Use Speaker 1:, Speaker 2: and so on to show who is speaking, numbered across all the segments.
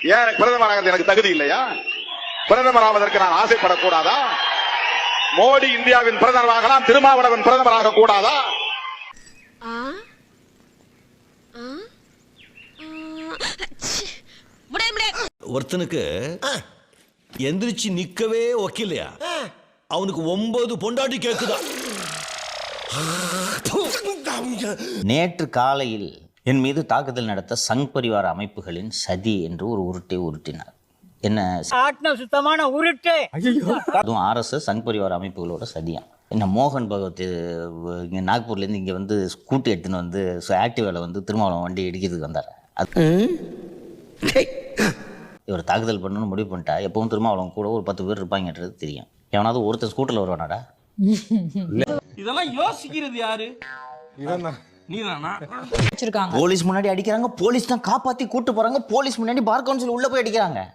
Speaker 1: ஏன் பிரதமராக எனக்கு தகுதி இல்லையா? பிரதமராவதற்கு நான் ஆசைப்படக்கூடாதா? மோடி இந்தியாவின் பிரதமராகலாம் திருமாவளவன் பிரதமராக கூடாதா
Speaker 2: ஒருத்தனுக்கு எந்திரிச்சு நிக்கவே ஒக்கில்லையா அவனுக்கு ஒன்பது பொண்டாட்டி கேக்குதா?
Speaker 3: நேற்று காலையில் என் மீது தாக்குதல் நடத்த சங் பரிவார அமைப்புகளின் சதி என்று ஒரு உருட்டை உருட்டினார். என்ன
Speaker 4: சுத்தமான உருட்டு.
Speaker 3: அதுவும் ஆர்எஸ்எஸ் சங் பரிவார அமைப்புகளோட சதியம் என்ன மோகன் பகவத் இங்க நாக்பூர்லேருந்து இங்கே வந்து ஸ்கூட்டி எடுத்துன்னு வந்து ஆக்டிவாவில் வந்து திருமாவளவன் வண்டி இடிக்கிறதுக்கு வந்தார். அது இவர் தாக்குதல் பண்ணணும்னு முடிவு பண்ணிட்டா எப்பவும் திருமாவளவன் கூட ஒரு பத்து பேர் இருப்பாங்கன்றது தெரியும். எவனாவது ஒருத்தர் ஸ்கூட்டரில் வருவானாடா?
Speaker 5: இதெல்லாம் யோசிக்கிறது யாரு? நீதானா?
Speaker 3: போலீஸ் முன்னாடி அடிக்கிறாங்க போலீஸ் தான் காப்பாத்தி கூட்டு போறாங்க போலீஸ் முன்னாடி பார் கவுன்சில் உள்ள போய் அடிக்கிறாங்க.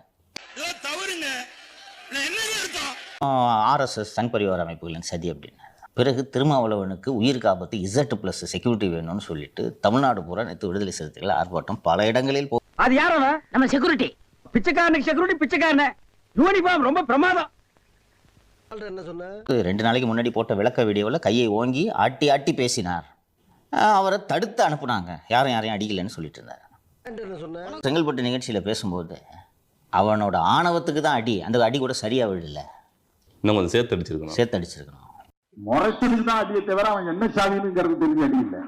Speaker 3: ஆர்எஸ்எஸ் சங் பரிவார அமைப்புகளின் சதி அப்படின்னு. பிறகு திருமாவளவனுக்கு உயிருக்கு ஆபத்து இசட் பிளஸ் செக்யூரிட்டி வேணும்னு சொல்லிட்டு தமிழ்நாடு பூரா நேற்று விடுதலை சிறுத்தைகள் ஆர்ப்பாட்டம் பல இடங்களில் போ-
Speaker 4: அது யார் நம்ம செக்யூரிட்டி பிச்சைக்காரனுக்கு செக்யூரிட்டி பிச்சைக்காரன. யூனிஃபார்ம் ரொம்ப பிரமாதம்.
Speaker 3: ரெண்டு நாளைக்கு முன்னாடி போட்ட விளக்க வீடியோவில் கையை ஓங்கி ஆட்டி ஆட்டி பேசினார். அவரை தடுத்து அனுப்புனாங்க. யாரும் யாரையும் அடிக்கலைன்னு சொல்லிட்டு இருந்தார் செங்கல்பட்டு நிகழ்ச்சியில் பேசும்போது அவனோட ஆணவத்துக்கு தான் அடி. அந்த அடி கூட சரியா விழல
Speaker 6: இன்னும் கொஞ்சம் சேர்த்து அடிச்சிருக்கணும்.
Speaker 3: சேர்த்து அடிச்சிருக்கணும்.
Speaker 1: முறைச்சதுக்கு தான் அடியை தவிர அவன் என்ன சாதினுங்கிறது தெரிஞ்சு அடி இல்லை.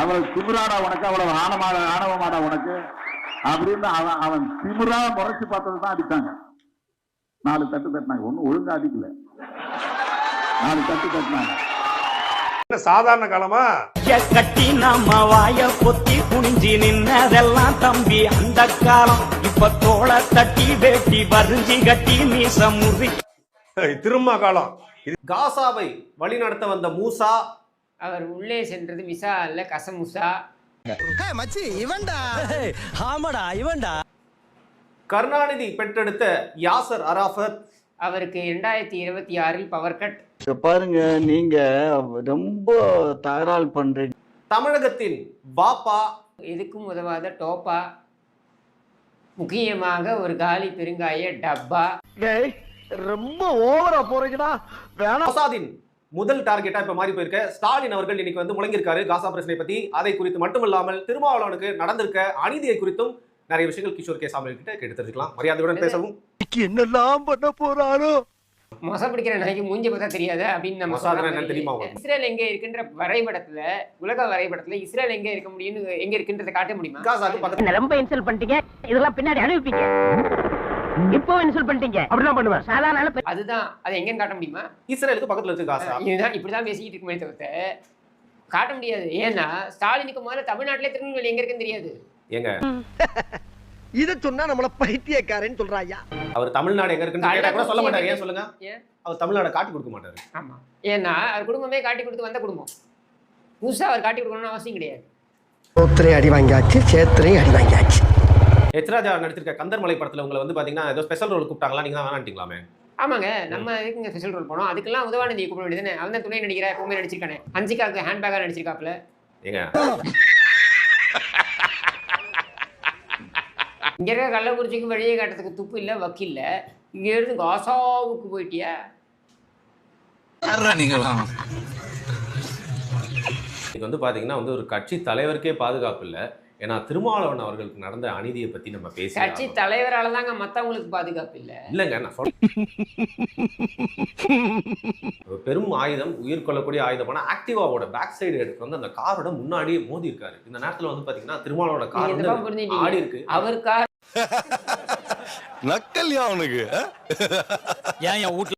Speaker 1: அவன் திமிராடா உனக்கு அவ்வளவு ஆணமாட ஆணவமாடா உனக்கு. அப்படின்னு அவன் அவன் திமிரா முறைச்சு பார்த்தது தான் அடித்தாங்க நாலு தட்டு தட்டினாங்க. ஒன்னும் ஒழுங்கா அடிக்கல. நாலு தட்டு தட்டினாங்க.
Speaker 7: சாதாரண காலமா?
Speaker 4: கட்டி நம்ம வாய பொத்தி குனிஞ்சி நின்னதெல்லாம் தம்பி அந்த காலம். இப்ப தோள தட்டி வேட்டி வரிஞ்சி கட்டி மீச முறி.
Speaker 7: திரும்ப காலம்.
Speaker 5: காசாவை வழிநடத்த வந்த மூசா?
Speaker 8: அவர் உள்ளே சென்றது விசா அல்ல கசமுசா
Speaker 2: ஆமாடா இவன்டா.
Speaker 5: கருணாநிதி பெற்றெடுத்த யாசர் அராஃபத்
Speaker 8: அவருக்கு இரண்டாயிரத்தி இருபத்தி ஆறில் பவர் கட்
Speaker 4: பாருங்க நீங்க ரொம்ப தகராறு பண்றீங்க.
Speaker 5: தமிழகத்தின் பாப்பா
Speaker 8: எதுக்கும் உதவாத டோப்பா. முக்கியமாக ஒரு காலி பெருங்காய டப்பா.
Speaker 4: ரொம்ப ஓவரா போறீங்கடா. வேணாம்.
Speaker 5: மொசாதின் முதல் டார்கெட்டா இப்ப மாறி போயிருக்க. ஸ்டாலின் அவர்கள் இன்னைக்கு வந்து முழங்கியிருக்காரு காசா பிரச்சனை பத்தி. அதை குறித்து மட்டுமில்லாமல் திருமாவளவனுக்கு நடந்திருக்க அநீதியை குறித்தும் நிறைய விஷயங்கள் கிஷோர் கே. சாமி கிட்ட கேட்டு தெரிஞ்சுக்கலாம். மரியாதையுடன் பேசவும்.
Speaker 4: என்னெல்லாம் பண்ண போறாரோ?
Speaker 8: மொசை பிடிக்கிற நாளைக்கு மூஞ்சி பார்த்தா தெரியாத? அப்படின்னு நம்ம
Speaker 5: தெரியுமா?
Speaker 8: இஸ்ரேல் எங்க இருக்கின்ற வரைபடத்துல உலக வரைபடத்துல இஸ்ரேல் எங்க இருக்க முடியும்னு எங்க இருக்கின்றதை காட்ட முடியுமா?
Speaker 4: ரொம்ப இன்சல்ட் பண்ணிட்டீங்க? இதெல்லாம் பின்னாடி அனுப்பிப்பீங்க இப்போ இன்சல்ட் பண்ணிட்டீங்க. அப்படிதான் பண்ணுவேன். சாதாரண
Speaker 8: அதுதான் அதை எங்கன்னு காட்ட முடியுமா?
Speaker 5: இஸ்ரேலுக்கு பக்கத்துல இருக்கு காசா.
Speaker 8: இதுதான் இப்படிதான் பேசிக்கிட்டு இருக்குமே தவிர்த்து காட்ட முடியாது. ஏன்னா ஸ்டாலினுக்கு முதல்ல தமிழ்நாட்டிலே திருநெல்வேலி எங்க இருக்குன்னு தெரியாது.
Speaker 5: ஏங்க?
Speaker 4: இத சொன்னா நம்மள பைத்தியக்காரன்னு சொல்றாயா?
Speaker 5: அவர் தமிழ்நாடு எங்க இருக்குன்னு கேட்டா கூட சொல்ல மாட்டாரு. ஏன் சொல்லுங்க?
Speaker 8: ஏன்?
Speaker 5: அவர் தமிழ்நாடு காட்டி கொடுக்க மாட்டாரு.
Speaker 8: ஆமா. ஏன்னா அவர் குடும்பமே காட்டி கொடுத்து வந்த குடும்பம். புதுசா அவர் காட்டி கொடுக்கணும்னு அவசியம் கிடையாது.
Speaker 4: சோத்திரையும் அடி வாங்கியாச்சு சேத்திரையும் அடி வாங்கியாச்சு.
Speaker 5: எச்ராஜா நடிச்சிருக்க கந்தர்மலை படத்துல உங்களை வந்து பாத்தீங்கன்னா ஏதோ ஸ்பெஷல் ரோல் கூப்பிட்டாங்களா? நீங்க தான் வேணான்ட்டீங்களாமே?
Speaker 8: ஆமாங்க. நம்ம எதுக்குங்க ஸ்பெஷல் ரோல் பண்ணோம் அதுக்கெல்லாம் உதவாநிதி கூப்பிட வேண்டியதுன்னு அவன் தான் துணை நடிகரா? எப்பவுமே நடிச்சிருக்கானே. ஹன்சிகாவுக்கு ஹேண்ட் பேக்கா நடிச்சிருக்காப்ல
Speaker 5: ஏங்க?
Speaker 8: இங்க இருக்க கள்ளக்குறிச்சிக்கு வழியை காட்டுறதுக்கு துப்பு இல்ல வக்கில்ல. இங்க இருந்து காசாவுக்கு போயிட்டியா?
Speaker 5: இது வந்து பாத்தீங்கன்னா வந்து ஒரு கட்சி தலைவருக்கே பாதுகாப்பு இல்ல. ஏன்னா திருமாவளவன் அவர்களுக்கு நடந்த அநீதியை பத்தி நம்ம பேசி
Speaker 8: கட்சி தலைவரால தாங்க மத்தவங்களுக்கு பாதுகாப்பு இல்ல.
Speaker 5: இல்லைங்க நான் சொல்றேன் பெரும் ஆயுதம் உயிர் கொள்ளக்கூடிய ஆயுதமான ஆக்டிவாவோட பேக் சைடு எடுத்து வந்து அந்த காரோட முன்னாடியே மோதி இருக்காரு இந்த நேரத்துல வந்து பாத்தீங்கன்னா திருமாவளவோட கார். ஆடி இருக்கு
Speaker 9: அவர் கார்
Speaker 2: நக்கல்யா அவனுக்கு
Speaker 3: ஏன் என் வீட்டுல